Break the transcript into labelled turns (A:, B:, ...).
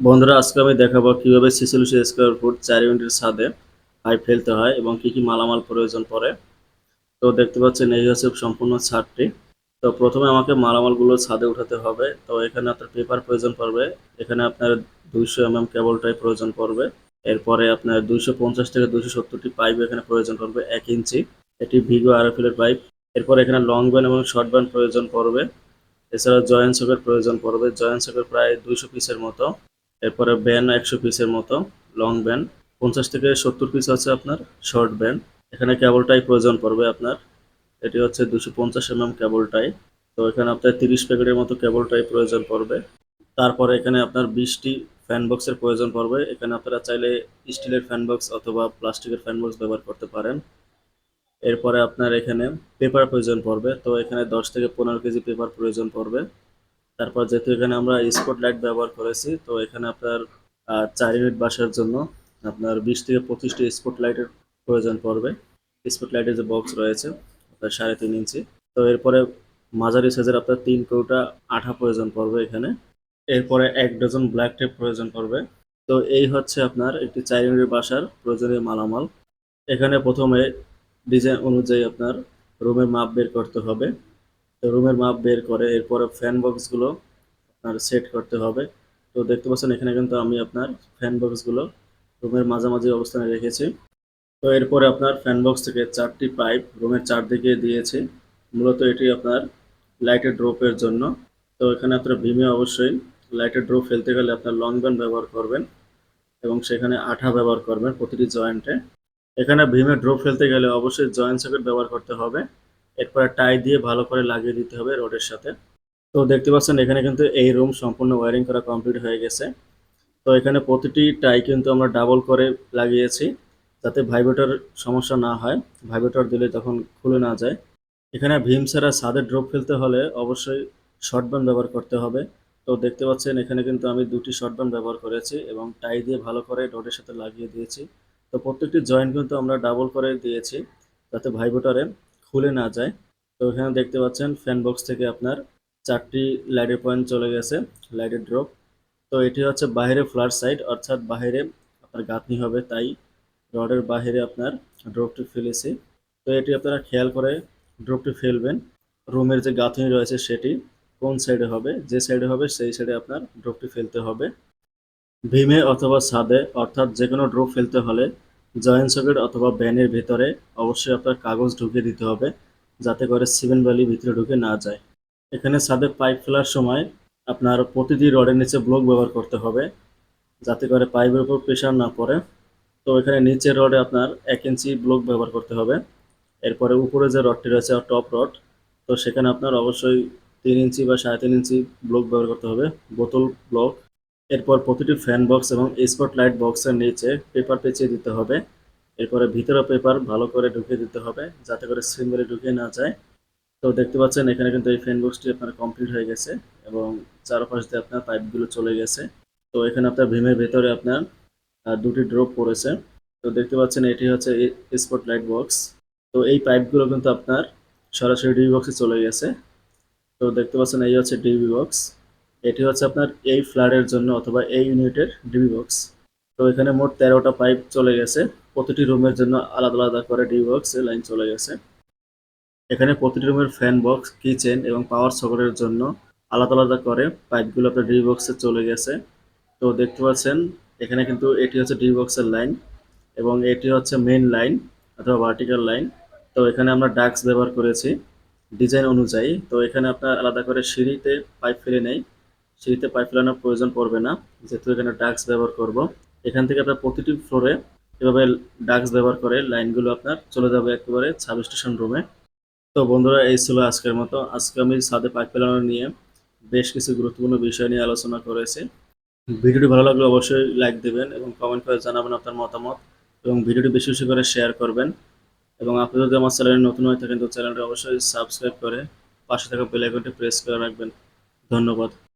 A: বন্ধুরা, আজকে আমি দেখাবো কীভাবে ছেচল্লিশ স্কোয়ার ফুট চার ইউনিটের ছাদে পাইপ ফেলতে হয় এবং কি কি মালামাল প্রয়োজন পড়ে। তো দেখতে পাচ্ছেন, এই হচ্ছে সম্পূর্ণ ছাদটি। তো প্রথমে আমাকে মালামালগুলো ছাদে উঠাতে হবে। তো এখানে আপনার পেপার প্রয়োজন পড়বে, এখানে আপনার দুইশো এম এম কেবলটাই প্রয়োজন পড়বে, এরপরে আপনার দুইশো পঞ্চাশ থেকে দুইশো সত্তরটি পাইপ এখানে প্রয়োজন পড়বে এক ইঞ্চি, এটি ভিগো আরএফএল পাইপ। এরপর এখানে লং ব্যান এবং শর্ট ব্যান প্রয়োজন পড়বে এছাড়া জয়েন্ট সকেট প্রয়োজন পড়বে, জয়েন্ট সকেট প্রায় দুইশো পিসের মতো। এরপরে ব্যান একশো পিসের মতো লং ব্যান পঞ্চাশ থেকে সত্তর পিস আছে আপনার শর্ট ব্যান এখানে কেবলটাই প্রয়োজন পড়বে আপনার। এটি হচ্ছে দুশো পঞ্চাশ এম এম কেবলটাই তো এখানে আপনার তিরিশ প্যাকেটের মতো কেবলটাই প্রয়োজন পড়বে। তারপরে এখানে আপনার বিশটি ফ্যান বক্সের প্রয়োজন পড়বে। এখানে আপনারা চাইলে স্টিলের ফ্যান বক্স অথবা প্লাস্টিকের ফ্যান বক্স ব্যবহার করতে পারেন। এরপরে আপনার এখানে পেপার প্রয়োজন পড়বে। তো এখানে দশ থেকে পনেরো কেজি পেপার প্রয়োজন পড়বে। তারপর যেহেতু এখানে আমরা স্পট লাইট ব্যবহার করেছি, তো এখানে আপনার চার ইউনিট বাসার জন্য আপনার বিশ থেকে পঁচিশটি স্পট লাইটের প্রয়োজন পড়বে। স্পট লাইটের যে বক্স রয়েছে, আপনার সাড়ে তিন ইঞ্চি। তো এরপরে মাঝারি সাইজের আপনার তিন কৌটা আঠা প্রয়োজন পড়বে এখানে। এরপরে এক ডজন ব্ল্যাক টেপ প্রয়োজন পড়বে। তো এই হচ্ছে আপনার একটি চার ইউনিট বাসার প্রয়োজনীয় মালামাল। এখানে প্রথমে ডিজাইন অনুযায়ী আপনার রুমের মাপ বের করতে হবে। রুমের মাপ বের করে, এরপরে ফ্যান বক্সগুলো আপনার সেট করতে হবে। তো দেখতে পাচ্ছেন, এখানে কিন্তু আমি আপনার ফ্যান বক্সগুলো রুমের মাঝামাঝি অবস্থানে রেখেছি। তো এরপরে আপনার ফ্যান বক্স থেকে চারটি পাইপ রুমের চারদিকে দিয়েছি। মূলত এটি আপনার লাইটের ড্রপের জন্য। তো এখানে আপনার ভীমে অবশ্যই লাইটের ড্রপ ফেলতে গেলে আপনার লং ব্যান ব্যবহার করবেন এবং সেখানে আঠা ব্যবহার করবেন প্রতিটি জয়েন্টে এখানে ভীমে ড্রপ ফেলতে গেলে অবশ্যই জয়েন্ট সকেট ব্যবহার করতে হবে। এরপরে টাই দিয়ে ভালো করে লাগিয়ে দিতে হবে রডের সাথে। তো দেখতে পাচ্ছেন, এখানে কিন্তু এই রুম সম্পূর্ণ ওয়্যারিং করা কমপ্লিট হয়ে গেছে। তো এখানে প্রতিটি টাই কিন্তু আমরা ডাবল করে লাগিয়েছি যাতে ভাইব্রেটর সমস্যা না হয়। ভাইব্রেটর দিলে তখন খুলে না যায়। এখানে ভীম ছাড়া ছাদে ড্রপ ফেলতে হলে অবশ্যই শর্ট ব্যান্ড ব্যবহার করতে হবে। তো দেখতে পাচ্ছেন, এখানে কিন্তু আমি দুটি শর্ট ব্যান্ড ব্যবহার করেছি এবং টাই দিয়ে ভালো করে রডের সাথে লাগিয়ে দিয়েছি। তো প্রত্যেকটি জয়েন্ট কিন্তু আমরা ডাবল করে দিয়েছি যাতে ভাইব্রেটরে খুলে না যায়। তো এখানে দেখতে পাচ্ছেন ফ্যান বক্স থেকে আপনার চারটি লাইটের পয়েন্ট চলে গেছে লাইটের ড্রপ তো এটি হচ্ছে বাইরে ফ্লাড সাইড অর্থাৎ বাইরে আপনার গাঁথনি হবে, তাই রডের বাইরে আপনার ড্রপটি ফেলেছি। তো এটি আপনারা খেয়াল করে ড্রপটি ফেলবেন। রুমের যে গাঁথনি রয়েছে সেটি কোন সাইডে হবে, যে সাইডে হবে সেই সাইডে আপনার ড্রপটি ফেলতে হবে। ভীমে অথবা ছাদে, অর্থাৎ যে কোনো ড্রপ ফেলতে হলে জয়েন্ট সকেট অথবা ব্যানের ভিতরে অবশ্যই আপনার কাগজ ঢুকিয়ে দিতে হবে, যাতে করে সিমেন্ট বালি ভিতরে ঢুকে না যায়। এখানে ছাদে পাইপ ফেলার সময় আপনার প্রতিটি রডের নিচে ব্লক ব্যবহার করতে হবে, যাতে করে পাইপের উপর প্রেশার না পড়ে। তো এখানে নিচের রডে আপনার এক ইঞ্চি ব্লক ব্যবহার করতে হবে। এরপরে উপরে যে রডটি রয়েছে টপ রড, তো সেখানে আপনার অবশ্যই তিন ইঞ্চি বা সাড়ে তিন ইঞ্চি ব্লক ব্যবহার করতে হবে। বোতল ব্লক এরপর প্রতিটি ফ্যান বক্স এবং স্পট লাইট বক্সের নিচে পেপার পেঁচিয়ে দিতে হবে। এরপরে ভিতরে পেপার ভালো করে ঢুকিয়ে দিতে হবে, যাতে করে সিম্বলে ঢুকিয়ে না যায়। তো দেখতে পাচ্ছেন, এখানে কিন্তু এই ফ্যান বক্সটি আপনার কমপ্লিট হয়ে গেছে এবং চারপাশ দিয়ে আপনার পাইপগুলো চলে গেছে। তো এখানে আপনার ভীমের ভেতরে আপনার দুটি ড্রপ পড়েছে। তো দেখতে পাচ্ছেন, এটি হচ্ছে স্পট লাইট বক্স তো এই পাইপগুলো কিন্তু আপনার সরাসরি ডিবি বক্সে চলে গেছে। তো দেখতে পাচ্ছেন, এই হচ্ছে ডিবি বক্স এটি হচ্ছে আপনার এই ফ্ল্যাটের জন্য অথবা এই ইউনিটের ডিবি বক্স তো এখানে মোট তেরোটা পাইপ চলে গেছে। প্রতিটি রুমের জন্য আলাদা আলাদা করে ডিবি বক্স লাইন চলে গেছে। এখানে প্রতিটি রুমের ফ্যান বক্স কিচেন এবং পাওয়ার সকেটের জন্য আলাদা আলাদা করে পাইপগুলো আপনার ডিবি বক্সে চলে গেছে। তো দেখতে পাচ্ছেন, এখানে কিন্তু এটি হচ্ছে ডিবি বক্সের লাইন এবং এটি হচ্ছে মেন লাইন অথবা ভার্টিক্যাল লাইন তো এখানে আমরা ডাক্স ব্যবহার করেছি। ডিজাইন অনুযায়ী। তো এখানে আপনার আলাদা করে সিঁড়িতে পাইপ ফেলে নেই। সিঁড়িতে পাইপ ফেলানোর প্রয়োজন পড়বে না। যেহেতু এখানে ডাক্স ব্যবহার করব। এখান থেকে আপনার প্রতিটি ফ্লোরে এভাবে ডাক্স ব্যবহার করে লাইনগুলো আপনার চলে যাবে একেবারে সাব স্টেশন রুমে তো বন্ধুরা, এই ছিল আজকের মতো। আজকে আমি ছাদে পাইপ ফেলানো নিয়ে বেশ কিছু গুরুত্বপূর্ণ বিষয় নিয়ে আলোচনা করেছি। ভিডিওটি ভালো লাগলে অবশ্যই লাইক দেবেন এবং কমেন্ট করে জানাবেন আপনার মতামত এবং ভিডিওটি বেশি বেশি করে শেয়ার করবেন। এবং আপনি যদি আমার চ্যানেলে নতুন হয়ে থাকেন, তো চ্যানেলটি অবশ্যই সাবস্ক্রাইব করে পাশে থাকা বেল আইকনটি প্রেস করে রাখবেন। ধন্যবাদ।